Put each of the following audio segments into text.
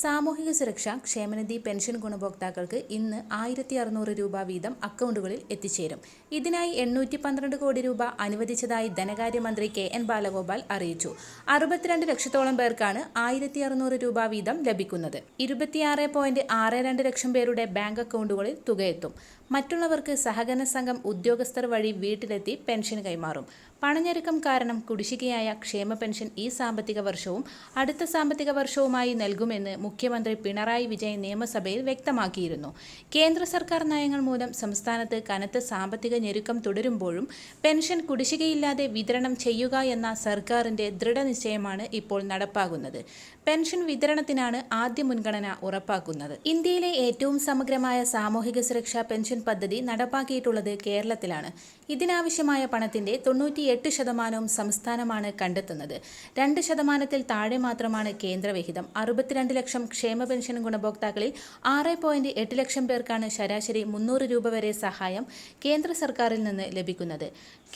സാമൂഹിക സുരക്ഷ ക്ഷേമനിധി പെൻഷൻ ഗുണഭോക്താക്കൾക്ക് ഇന്ന് ആയിരത്തി അറുന്നൂറ് രൂപ വീതം അക്കൗണ്ടുകളിൽ എത്തിച്ചേരും. ഇതിനായി എണ്ണൂറ്റി പന്ത്രണ്ട് കോടി രൂപ അനുവദിച്ചതായി ധനകാര്യമന്ത്രി കെ എൻ ബാലഗോപാൽ അറിയിച്ചു. അറുപത്തിരണ്ട് ലക്ഷത്തോളം പേർക്കാണ് ആയിരത്തി അറുന്നൂറ് രൂപ വീതം ലഭിക്കുന്നത്. ഇരുപത്തിയാറ് പോയിന്റ് ആറ് രണ്ട് ലക്ഷം പേരുടെ ബാങ്ക് അക്കൗണ്ടുകളിൽ തുകയെത്തും. മറ്റുള്ളവർക്ക് സഹകരണ സംഘം ഉദ്യോഗസ്ഥർ വഴി വീട്ടിലെത്തി പെൻഷൻ കൈമാറും. പണഞ്ഞെരുക്കം കാരണം കുടിശ്ശികയായ ക്ഷേമ പെൻഷൻ ഈ സാമ്പത്തിക വർഷവും അടുത്ത സാമ്പത്തിക വർഷവുമായി നൽകുമെന്ന് മുഖ്യമന്ത്രി പിണറായി വിജയൻ നിയമസഭയിൽ വ്യക്തമാക്കിയിരുന്നു. കേന്ദ്ര സർക്കാർ നയങ്ങൾ മൂലം സംസ്ഥാനത്ത് കനത്ത സാമ്പത്തിക ഞെരുക്കം തുടരുമ്പോഴും പെൻഷൻ കുടിശ്ശികയില്ലാതെ വിതരണം ചെയ്യുക എന്ന സർക്കാരിന്റെ ദൃഢനിശ്ചയമാണ് ഇപ്പോൾ നടപ്പാകുന്നത്. പെൻഷൻ വിതരണത്തിനാണ് ആദ്യ മുൻഗണന ഉറപ്പാക്കുന്നത്. ഇന്ത്യയിലെ ഏറ്റവും സമഗ്രമായ സാമൂഹിക സുരക്ഷാ പെൻഷൻ പദ്ധതി നടപ്പാക്കിയിട്ടുള്ളത് കേരളത്തിലാണ്. ഇതിനാവശ്യമായ പണത്തിന്റെ തൊണ്ണൂറ്റിയെട്ട് ശതമാനവും സംസ്ഥാനമാണ് കണ്ടെത്തുന്നത്. രണ്ട് ശതമാനത്തിൽ താഴെ മാത്രമാണ് കേന്ദ്രവിഹിതം. അറുപത്തിരണ്ട് ലക്ഷം ക്ഷേമ പെൻഷൻ ഗുണഭോക്താക്കളിൽ ആറ് പോയിന്റ് എട്ട് ലക്ഷം പേർക്കാണ് ശരാശരി മുന്നൂറ് രൂപ വരെ സഹായം കേന്ദ്ര സർക്കാരിൽ നിന്ന് ലഭിക്കുന്നത്.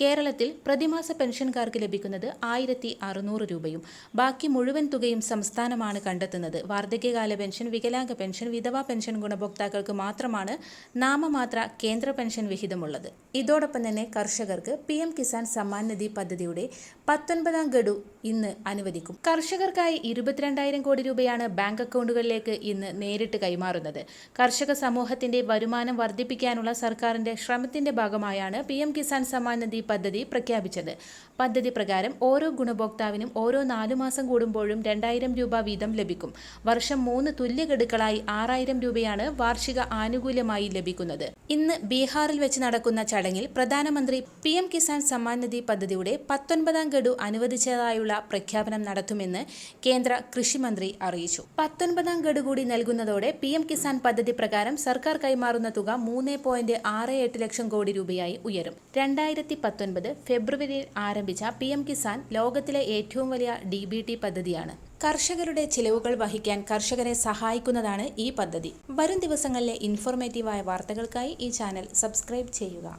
കേരളത്തിൽ പ്രതിമാസ പെൻഷൻകാർക്ക് ലഭിക്കുന്നത് ആയിരത്തി അറുന്നൂറ് രൂപയും ബാക്കി മുഴുവൻ തുകയും സംസ്ഥാനമാണ് കണ്ടെത്തുന്നത്. വാർദ്ധക്യകാല പെൻഷൻ വികലാംഗ പെൻഷൻ വിധവാ പെൻഷൻ ഗുണഭോക്താക്കൾക്ക് മാത്രമാണ് നാമമാത്ര കേന്ദ്ര പെൻഷൻ വിഹിതമുള്ളത് ഇതോടൊപ്പം തന്നെ കർഷകർക്ക് പി എം കിസാൻ സമ്മാൻ നിധി പദ്ധതിയുടെ പത്തൊൻപതാം ഗഡു ഇന്ന് അനുവദിക്കും. കർഷകർക്കായി ഇരുപത്തിരണ്ടായിരം കോടി രൂപയാണ് ബാങ്ക് അക്കൗണ്ടുകളിലേക്ക് ഇന്ന് നേരിട്ട് കൈമാറുന്നത്. കർഷക സമൂഹത്തിന്റെ വരുമാനം വർദ്ധിപ്പിക്കാനുള്ള സർക്കാരിന്റെ ശ്രമത്തിന്റെ ഭാഗമായാണ് പി എം കിസാൻ സമ്മാൻ നിധി പദ്ധതി പ്രഖ്യാപിച്ചത്. പദ്ധതി പ്രകാരം ഓരോ ഗുണഭോക്താവിനും ഓരോ നാലു മാസം കൂടുമ്പോഴും രണ്ടായിരം രൂപ വീതം ലഭിക്കും. വർഷം മൂന്ന് തുല്യ ഗഡുക്കളായി ആറായിരം രൂപയാണ് വാർഷിക ആനുകൂല്യമായി ലഭിക്കുന്നത്. ഇന്ന് ബീഹാറിൽ വെച്ച് നടക്കുന്ന ചടങ്ങിൽ പ്രധാനമന്ത്രി പി എം കിസാൻ സമ്മാൻ നിധി പദ്ധതിയുടെ പത്തൊൻപതാം ഗഡു അനുവദിച്ചതായുള്ള പ്രഖ്യാപനം നടത്തുമെന്ന് കേന്ദ്ര കൃഷിമന്ത്രി അറിയിച്ചു. പത്തൊൻപതാം ഗഡു കൂടി നൽകുന്നതോടെ പി എം കിസാൻ പദ്ധതി പ്രകാരം സർക്കാർ കൈമാറുന്ന തുക മൂന്ന് പോയിന്റ് ആറ് എട്ട് ലക്ഷം കോടി രൂപയായി ഉയരും. രണ്ടായിരത്തി പത്തൊൻപത് ഫെബ്രുവരിയിൽ ആരംഭിച്ച പി എം കിസാൻ ലോകത്തിലെ ഏറ്റവും വലിയ ഡി ബി ടി പദ്ധതിയാണ്. കർഷകരുടെ ചിലവുകൾ വഹിക്കാൻ കർഷകരെ സഹായിക്കുന്നതാണ് ഈ പദ്ധതി. വരും ദിവസങ്ങളിലെ ഇൻഫോർമേറ്റീവായ വാർത്തകൾക്കായി ഈ ചാനൽ സബ്സ്ക്രൈബ് ചെയ്യുക.